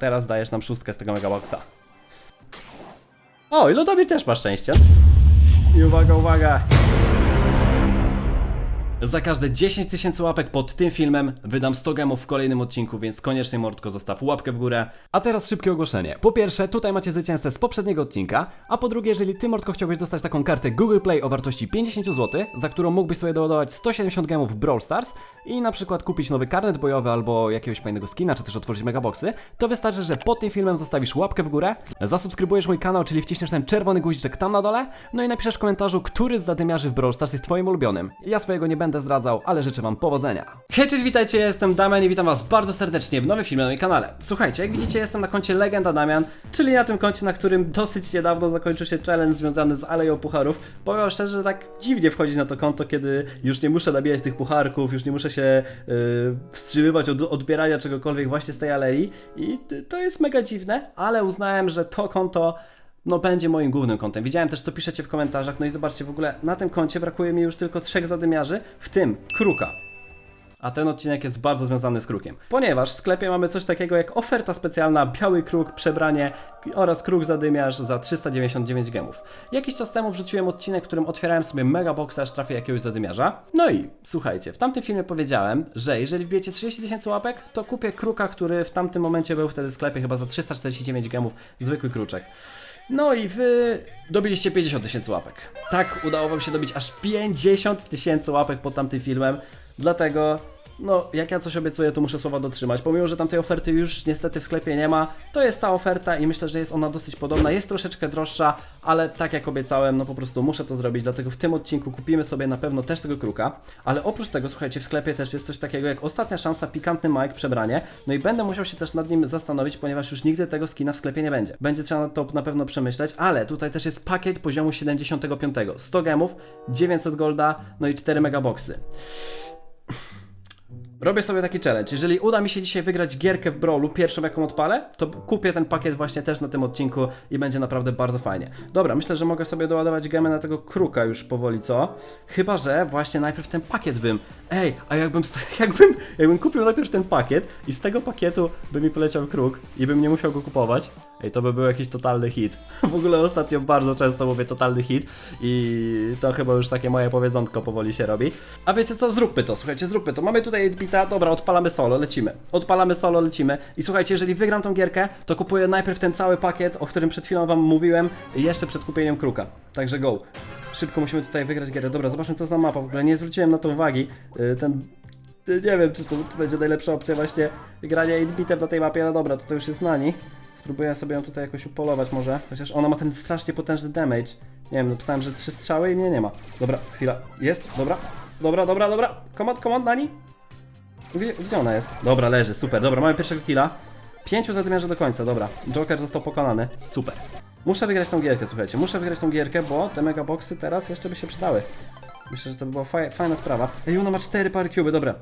Teraz dajesz nam szóstkę z tego megaboxa. O, i Ludomir też ma szczęście. I uwaga, uwaga. Za każde 10 tysięcy łapek pod tym filmem wydam 100 gemów w kolejnym odcinku, więc koniecznie Mordko zostaw łapkę w górę. A teraz szybkie ogłoszenie. Po pierwsze, tutaj macie zwycięzcę z poprzedniego odcinka, a po drugie, jeżeli ty Mordko chciałbyś dostać taką kartę Google Play o wartości 50 zł, za którą mógłbyś sobie doładować 170 gemów w Brawl Stars i na przykład kupić nowy karnet bojowy albo jakiegoś fajnego skina, czy też otworzyć megaboxy, to wystarczy, że pod tym filmem zostawisz łapkę w górę, zasubskrybujesz mój kanał, czyli wciśniesz ten czerwony guziczek tam na dole, no i napiszesz w komentarzu, który z zadymiarzy w Brawl Stars jest twoim ulubionym. Ja swojego nie będę zdradzał, ale życzę wam powodzenia. Hej, cześć, witajcie, jestem Damian i witam was bardzo serdecznie w nowym filmie na moim kanale. Słuchajcie, jak widzicie, jestem na koncie Legenda Damian, czyli na tym koncie, na którym dosyć niedawno zakończył się challenge związany z Aleją Pucharów. Powiem szczerze, że tak dziwnie wchodzić na to konto, kiedy już nie muszę nabijać tych pucharków, już nie muszę się yy, wstrzymywać od odbierania czegokolwiek właśnie z tej alei i to jest mega dziwne, ale uznałem, że to konto no będzie moim głównym kontem. Widziałem też, co piszecie w komentarzach, no i zobaczcie, w ogóle na tym koncie brakuje mi już tylko trzech zadymiarzy, w tym Kruka. A ten odcinek jest bardzo związany z krukiem. Ponieważ w sklepie mamy coś takiego jak oferta specjalna, biały kruk, przebranie oraz kruk zadymiarz za 399 gemów. Jakiś czas temu wrzuciłem odcinek, w którym otwierałem sobie mega boxa, aż trafię jakiegoś zadymiarza. No i słuchajcie, w tamtym filmie powiedziałem, że jeżeli wbijecie 30 tysięcy łapek, to kupię kruka, który w tamtym momencie był wtedy w sklepie chyba za 349 gemów, zwykły kruczek. No i wy dobiliście 50 tysięcy łapek. Tak, udało wam się dobić aż 50 tysięcy łapek pod tamtym filmem. Dlatego, no, jak ja coś obiecuję, to muszę słowa dotrzymać. Pomimo, że tamtej oferty już niestety w sklepie nie ma, to jest ta oferta i myślę, że jest ona dosyć podobna. Jest troszeczkę droższa, ale tak jak obiecałem, no po prostu muszę to zrobić. Dlatego w tym odcinku kupimy sobie na pewno też tego kruka. Ale oprócz tego, słuchajcie, w sklepie też jest coś takiego jak ostatnia szansa, pikantny Mike, przebranie. No i będę musiał się też nad nim zastanowić, ponieważ już nigdy tego skina w sklepie nie będzie. Będzie trzeba to na pewno przemyśleć, ale tutaj też jest pakiet poziomu 75. 100 gemów, 900 golda, no i 4 megaboxy. Robię sobie taki challenge. Jeżeli uda mi się dzisiaj wygrać gierkę w Brawlu, pierwszą jaką odpalę, to kupię ten pakiet właśnie też na tym odcinku i będzie naprawdę bardzo fajnie. Dobra, myślę, że mogę sobie doładować gemę na tego kruka już powoli, co? Chyba, że właśnie najpierw ten pakiet bym... Ej, a jakbym, jakbym, jakbym kupił najpierw ten pakiet i z tego pakietu by mi poleciał kruk i bym nie musiał go kupować, ej, to by był jakiś totalny hit. W ogóle ostatnio bardzo często mówię totalny hit i to chyba już takie moje powiedzonko powoli się robi. A wiecie co, zróbmy to, słuchajcie, zróbmy to. Mamy tutaj bita, dobra, odpalamy solo, lecimy. Odpalamy solo, lecimy. I słuchajcie, jeżeli wygram tą gierkę, to kupuję najpierw ten cały pakiet, o którym przed chwilą wam mówiłem, jeszcze przed kupieniem kruka. Także go. Szybko musimy tutaj wygrać gierę. Dobra, zobaczmy co za mapa. W ogóle nie zwróciłem na to uwagi. Yy, Ten y, nie wiem, czy to będzie najlepsza opcja właśnie grania 8-bitem na tej mapie, no dobra, tutaj już jest Nani. Spróbuję sobie ją tutaj jakoś upolować może, chociaż ona ma ten strasznie potężny damage. Nie wiem, napisałem, że trzy strzały i mnie nie ma. Dobra, chwila, jest, dobra, dobra, dobra, dobra, komand, komand, Nani? Gdzie, gdzie ona jest? Dobra, leży, super, dobra, mamy pierwszego killa. Pięciu zadymiarzy do końca, dobra. Joker został pokonany, super. Muszę wygrać tą gierkę, słuchajcie, muszę wygrać tą gierkę, bo te megaboxy teraz jeszcze by się przydały. Myślę, że to by była faj, fajna sprawa. Ej, ona ma cztery pary cuby, dobra.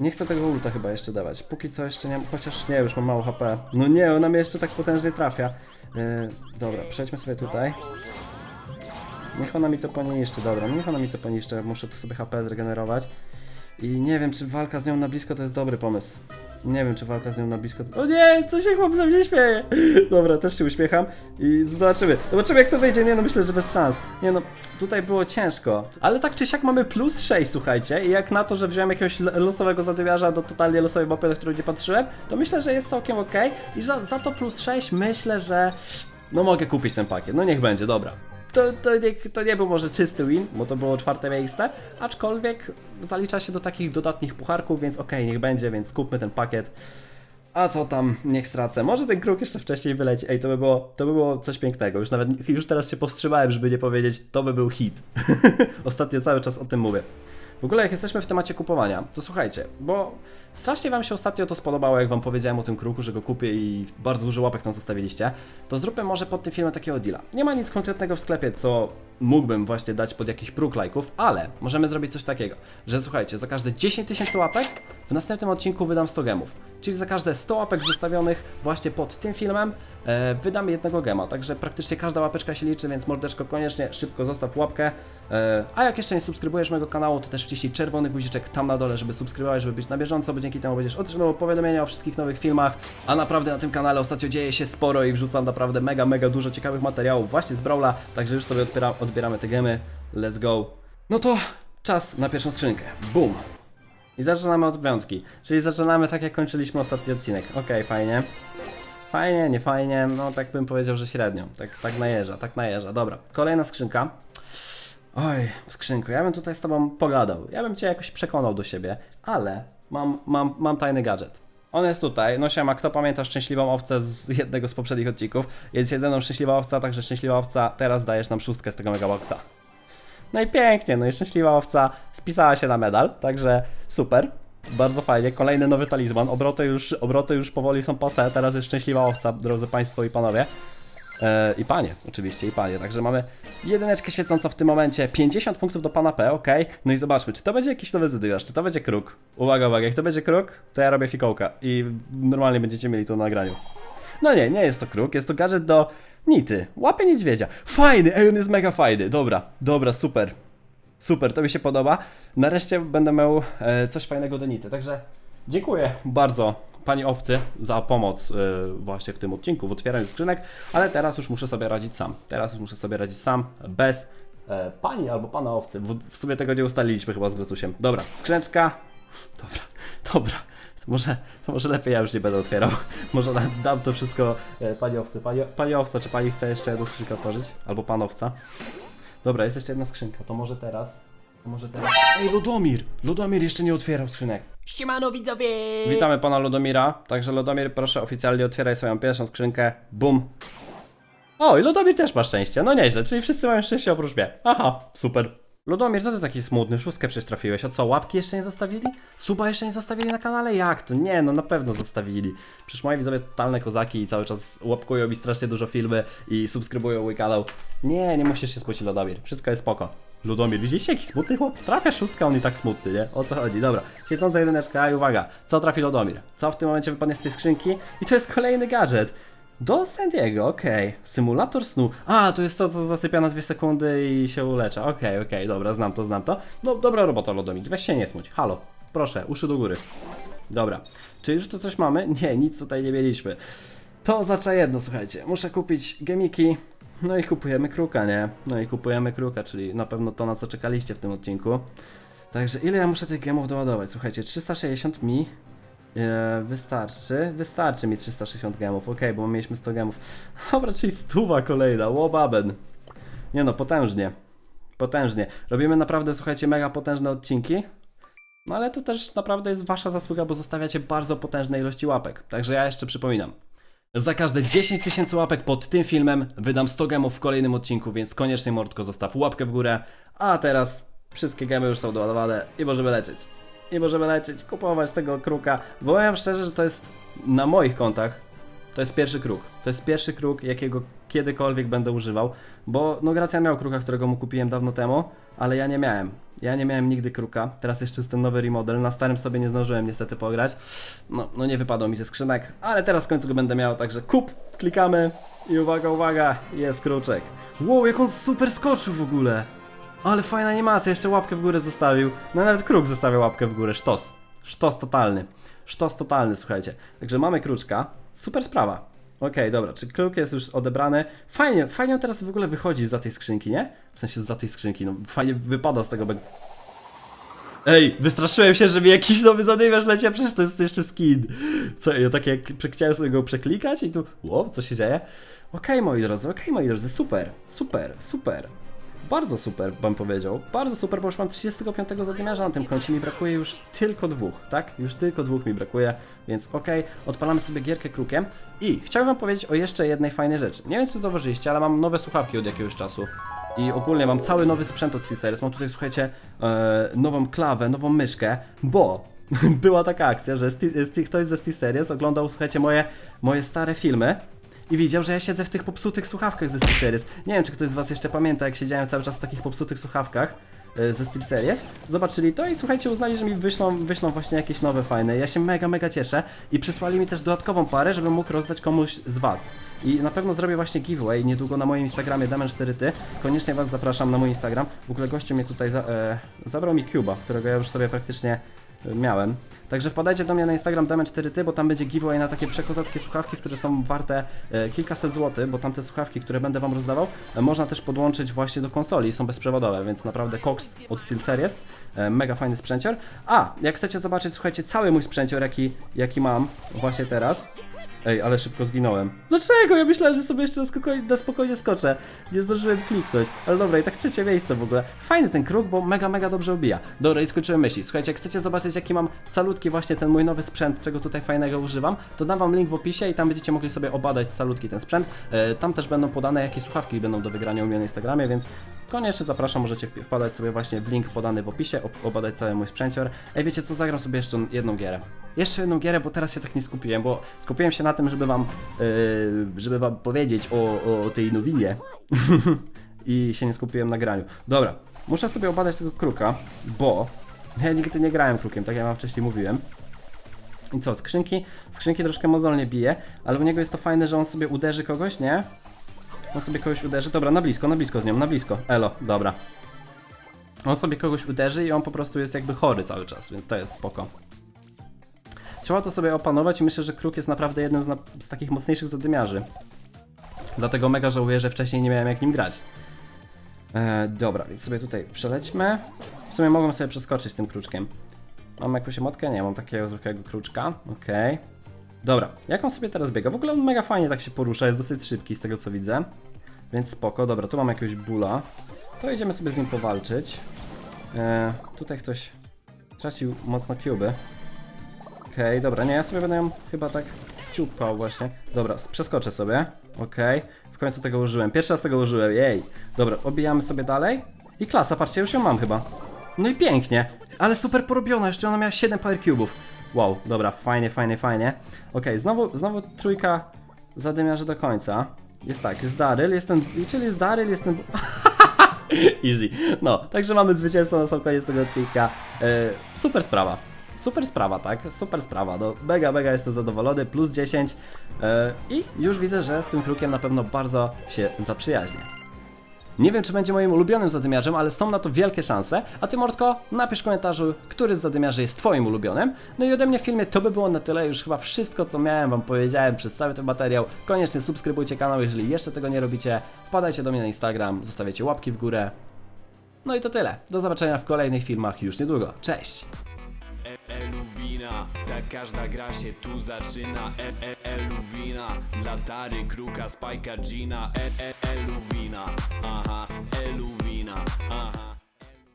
Nie chcę tego ulta chyba jeszcze dawać. Póki co jeszcze nie, chociaż nie, już mam mało HP. No nie, ona mnie jeszcze tak potężnie trafia. Yy, dobra, przejdźmy sobie tutaj. Niech ona mi to poniszczy, dobra, niech ona mi to poniszczy, muszę tu sobie HP zregenerować. I nie wiem, czy walka z nią na blisko to jest dobry pomysł. Nie wiem, czy walka z nią na blisko. O nie, co się chłop ze mnie śmieje? Dobra, też się uśmiecham i zobaczymy. Zobaczymy jak to wyjdzie, nie no, myślę, że bez szans. Nie no, tutaj było ciężko. Ale tak czy siak mamy plus 6, słuchajcie. I jak na to, że wziąłem jakiegoś losowego zadywiarza do totalnie losowej mapy, na którą nie patrzyłem, to myślę, że jest całkiem ok. I za, za to plus 6 myślę, że... No mogę kupić ten pakiet, no niech będzie, dobra. To, to, nie, to nie był może czysty win, bo to było czwarte miejsce, aczkolwiek zalicza się do takich dodatnich pucharków, więc okej, niech będzie, więc kupmy ten pakiet. A co tam, niech stracę. Może ten kruk jeszcze wcześniej wyleci. Ej, to by było, to by było coś pięknego. Już nawet, już teraz się powstrzymałem, żeby nie powiedzieć, to by był hit. Ostatnio cały czas o tym mówię. W ogóle jak jesteśmy w temacie kupowania, to słuchajcie, bo strasznie wam się ostatnio to spodobało, jak wam powiedziałem o tym kruku, że go kupię i bardzo dużo łapek tam zostawiliście, to zróbmy może pod tym filmem takiego deala. Nie ma nic konkretnego w sklepie, co mógłbym właśnie dać pod jakiś próg lajków, ale możemy zrobić coś takiego, że słuchajcie, za każde 10 tysięcy łapek w następnym odcinku wydam 100 gemów. Czyli za każde 100 łapek zostawionych właśnie pod tym filmem e, wydam jednego gema. Także praktycznie każda łapeczka się liczy, więc mordeczko koniecznie szybko zostaw łapkę. E, a jak jeszcze nie subskrybujesz mojego kanału, to też wciśnij czerwony guziczek tam na dole, żeby subskrybować, żeby być na bieżąco, bo dzięki temu będziesz otrzymywał powiadomienia o wszystkich nowych filmach. A naprawdę na tym kanale ostatnio dzieje się sporo i wrzucam naprawdę mega, mega dużo ciekawych materiałów właśnie z Brawla, także już sobie odbiera, odbieramy te gemy. Let's go. No to czas na pierwszą skrzynkę. Boom. I zaczynamy od piątki. Czyli zaczynamy tak jak kończyliśmy ostatni odcinek. Okej, fajnie. Fajnie, nie fajnie, no tak bym powiedział, że średnio. Tak, tak najeżdża, tak najeżdża. Dobra, kolejna skrzynka. Oj, skrzynko, ja bym tutaj z tobą pogadał. Ja bym cię jakoś przekonał do siebie, ale mam, mam, mam tajny gadżet. On jest tutaj, no siema, kto pamięta szczęśliwą owcę z jednego z poprzednich odcinków? Jest jedyną szczęśliwa owca, także szczęśliwa owca, teraz dajesz nam szóstkę z tego megaboxa. No i pięknie, no i szczęśliwa owca spisała się na medal, także super. Bardzo fajnie, kolejny nowy talizman. Obroty już, obroty już powoli są pase, teraz jest szczęśliwa owca, drodzy Państwo i Panowie. E, I panie, oczywiście, i panie. Także mamy jedyneczkę świecącą w tym momencie, 50 punktów do pana P, ok. No i zobaczmy, czy to będzie jakiś nowy zadywiarz, czy to będzie kruk. Uwaga, uwaga, jak to będzie kruk, to ja robię fikołka i normalnie będziecie mieli to na nagraniu. No nie, nie jest to kruk, jest to gadżet do Nity. Łapy niedźwiedzia. Fajny, ej, on jest mega fajny. Dobra, dobra, super. Super, to mi się podoba. Nareszcie będę miał e, coś fajnego do Nity. Także dziękuję bardzo pani owcy za pomoc e, właśnie w tym odcinku, w otwieraniu skrzynek, ale teraz już muszę sobie radzić sam. Teraz już muszę sobie radzić sam, bez e, pani albo pana owcy. W, w sumie tego nie ustaliliśmy chyba z Gracusiem. Dobra, skrzyneczka. Dobra, dobra. Może, może lepiej ja już nie będę otwierał. Może da- dam to wszystko e, pani owcy. Pani, pani owca, czy pani chce jeszcze jedną skrzynkę otworzyć? Albo pan owca? Dobra, jest jeszcze jedna skrzynka, to może teraz. Może teraz. Ej, Lodomir! Lodomir jeszcze nie otwierał skrzynek. Siemano widzowie! Witamy pana Lodomira. Także Lodomir, proszę oficjalnie otwieraj swoją pierwszą skrzynkę. Bum. O, i Lodomir też ma szczęście. No nieźle, czyli wszyscy mają szczęście oprócz mnie. Aha, super. Lodomir, co ty taki smutny? Szóstkę przecież trafiłeś. A co, łapki jeszcze nie zostawili? Suba jeszcze nie zostawili na kanale? Jak to? Nie, no na pewno zostawili. Przecież moi widzowie totalne kozaki i cały czas łapkują mi strasznie dużo filmy i subskrybują mój kanał. Nie, nie musisz się smucić, Lodomir. Wszystko jest spoko. Ludomir, widzieliście jaki smutny chłop? Trafia szóstka, on i tak smutny, nie? O co chodzi? Dobra, świecąca jedyneczka i uwaga, co trafi Lodomir? Co w tym momencie wypadnie z tej skrzynki? I to jest kolejny gadżet. Do San Diego, okej. Symulator snu. A, to jest to, co zasypia na dwie sekundy i się ulecza. Okej, okej, dobra, znam to, znam to. No, dobra robota, Lodomir, weź się nie smuć. Halo, proszę, uszy do góry. Dobra, czy już tu coś mamy? Nie, nic tutaj nie mieliśmy. To oznacza jedno, słuchajcie, muszę kupić gemiki, no i kupujemy kruka, nie? No i kupujemy kruka, czyli na pewno to, na co czekaliście w tym odcinku. Także ile ja muszę tych gemów doładować? Słuchajcie, 360 mi e, wystarczy. Wystarczy mi 360 gemów, okej, bo mieliśmy 100 gemów. Dobra, czyli stuwa kolejna, łobaben. Nie no, potężnie. Potężnie. Robimy naprawdę, słuchajcie, mega potężne odcinki. No ale to też naprawdę jest wasza zasługa, bo zostawiacie bardzo potężne ilości łapek. Także ja jeszcze przypominam. Za każde 10 tysięcy łapek pod tym filmem wydam 100 gemów w kolejnym odcinku, więc koniecznie Mordko zostaw łapkę w górę. A teraz wszystkie gemy już są doładowane i możemy lecieć. I możemy lecieć, kupować tego kruka. Bo powiem szczerze, że to jest na moich kontach. To jest pierwszy kruk. To jest pierwszy kruk, jakiego kiedykolwiek będę używał. Bo no Gracja miał kruka, którego mu kupiłem dawno temu, ale ja nie miałem. Ja nie miałem nigdy kruka. Teraz jeszcze jest ten nowy remodel. Na starym sobie nie zdążyłem niestety pograć. No, no nie wypadło mi ze skrzynek, ale teraz w końcu go będę miał, także kup, klikamy i uwaga, uwaga, jest kruczek. Wow, jak on super skoczył w ogóle. Ale fajna animacja, jeszcze łapkę w górę zostawił. No nawet kruk zostawiał łapkę w górę, sztos. Sztos totalny. Sztos totalny, słuchajcie. Także mamy kruczka, super sprawa. Okej, dobra, czy kruk jest już odebrany? Fajnie, fajnie on teraz w ogóle wychodzi za tej skrzynki, nie? W sensie za tej skrzynki, no fajnie wypada z tego, Ej, wystraszyłem się, że mi jakiś nowy zadywiarz leci, przecież to jest jeszcze skin. Co, ja tak jak chciałem sobie go przeklikać i tu, wow, co się dzieje? Okej, moi drodzy, okej, moi drodzy, super, super, super. Bardzo super, bym powiedział. Bardzo super, bo już mam 35 zadymiarza na tym koncie. Mi brakuje już tylko dwóch, tak? Już tylko dwóch mi brakuje, więc okej, odpalamy sobie gierkę krukiem. I chciałbym wam powiedzieć o jeszcze jednej fajnej rzeczy. Nie wiem, czy zauważyliście, ale mam nowe słuchawki od jakiegoś czasu. I ogólnie mam cały nowy sprzęt od C-Series. Mam tutaj, słuchajcie, e, nową klawę, nową myszkę, bo była taka akcja, że ktoś ze C-Series oglądał, słuchajcie, moje, moje stare filmy i widział, że ja siedzę w tych popsutych słuchawkach ze SteelSeries. Nie wiem, czy ktoś z was jeszcze pamięta, jak siedziałem cały czas w takich popsutych słuchawkach e, ze SteelSeries. Zobaczyli to i słuchajcie, uznali, że mi wyślą, wyślą właśnie jakieś nowe, fajne. Ja się mega, mega cieszę i przysłali mi też dodatkową parę, żebym mógł rozdać komuś z was. I na pewno zrobię właśnie giveaway niedługo na moim Instagramie Damian4ty. Koniecznie was zapraszam na mój Instagram. W ogóle gościu mnie tutaj za, e, zabrał mi Cuba, którego ja już sobie praktycznie e, miałem. Także wpadajcie do mnie na Instagram Damian4ty, bo tam będzie giveaway na takie przekozackie słuchawki, które są warte e, kilkaset złotych, bo tam te słuchawki, które będę wam rozdawał, e, można też podłączyć właśnie do konsoli, są bezprzewodowe, więc naprawdę Cox od SteelSeries, e, mega fajny sprzęcior. A, jak chcecie zobaczyć, słuchajcie, cały mój sprzęcior, jaki, jaki mam właśnie teraz, Ej, ale szybko zginąłem. Dlaczego? Ja myślałem, że sobie jeszcze na spokojnie, na spokojnie skoczę. Nie zdążyłem kliknąć. Ale dobra, i tak trzecie miejsce w ogóle. Fajny ten kruk, bo mega, mega dobrze obija. Dobra, i skończyłem myśli. Słuchajcie, jak chcecie zobaczyć, jaki mam calutki właśnie ten mój nowy sprzęt, czego tutaj fajnego używam, to dam wam link w opisie i tam będziecie mogli sobie obadać calutki ten sprzęt. E, tam też będą podane, jakie słuchawki będą do wygrania u mnie na Instagramie, więc koniecznie zapraszam, możecie wp- wpadać sobie właśnie w link podany w opisie, ob- obadać cały mój sprzęcior. Ej, wiecie co, zagram sobie jeszcze jedną gierę. Jeszcze jedną gierę, bo teraz się tak nie skupiłem, bo skupiłem się na tym, żeby wam, yy, żeby wam powiedzieć o, o tej nowinie. I się nie skupiłem na graniu. Dobra, muszę sobie obadać tego kruka, bo ja nigdy nie grałem krukiem, tak jak wam wcześniej mówiłem. I co, skrzynki? Skrzynki troszkę mozolnie bije, ale u niego jest to fajne, że on sobie uderzy kogoś, nie? On sobie kogoś uderzy. Dobra, na blisko, na blisko z nią, na blisko. Elo, dobra. On sobie kogoś uderzy i on po prostu jest jakby chory cały czas, więc to jest spoko. Trzeba to sobie opanować i myślę, że kruk jest naprawdę jednym z, na- z takich mocniejszych zadymiarzy. Dlatego mega żałuję, że wcześniej nie miałem jak nim grać. E, dobra, więc sobie tutaj przelećmy. W sumie mogłem sobie przeskoczyć tym kruczkiem. Mam jakąś emotkę? Nie, mam takiego zwykłego kruczka. Okej. Dobra, jak on sobie teraz biega? W ogóle on mega fajnie tak się porusza, jest dosyć szybki z tego co widzę. Więc spoko, dobra, tu mam jakiegoś bula. To idziemy sobie z nim powalczyć. E, tutaj ktoś tracił mocno cuby. Okej, dobra, nie, ja sobie będę ją chyba tak ciupał właśnie. Dobra, przeskoczę sobie. Okej, w końcu tego użyłem. Pierwszy raz tego użyłem, jej. Dobra, obijamy sobie dalej. I klasa, patrzcie, już ją mam chyba. No i pięknie. Ale super porobiona, jeszcze ona miała 7 power cubów. Wow, dobra, fajnie, fajnie, fajnie. Okej, znowu, znowu trójka zadymiarzy do końca. Jest tak, jest Daryl, jest ten, czyli jest Daryl, jest ten... Easy. No, także mamy zwycięstwo na sam koniec tego odcinka. E, super sprawa. Super sprawa, tak? Super sprawa. No, mega, mega jestem zadowolony. Plus 10. E, I już widzę, że z tym krukiem na pewno bardzo się zaprzyjaźnię. Nie wiem, czy będzie moim ulubionym zadymiarzem, ale są na to wielkie szanse. A ty, Mordko, napisz w komentarzu, który z zadymiarzy jest twoim ulubionym. No i ode mnie w filmie to by było na tyle. Już chyba wszystko, co miałem wam powiedziałem przez cały ten materiał. Koniecznie subskrybujcie kanał, jeżeli jeszcze tego nie robicie. Wpadajcie do mnie na Instagram, zostawiacie łapki w górę. No i to tyle. Do zobaczenia w kolejnych filmach już niedługo. Cześć! Tak każda gra się tu zaczyna. E- e- Eluwina, dla Tary, Kruka, Spajka, Gina. E- e- Eluwina, aha, Eluwina, aha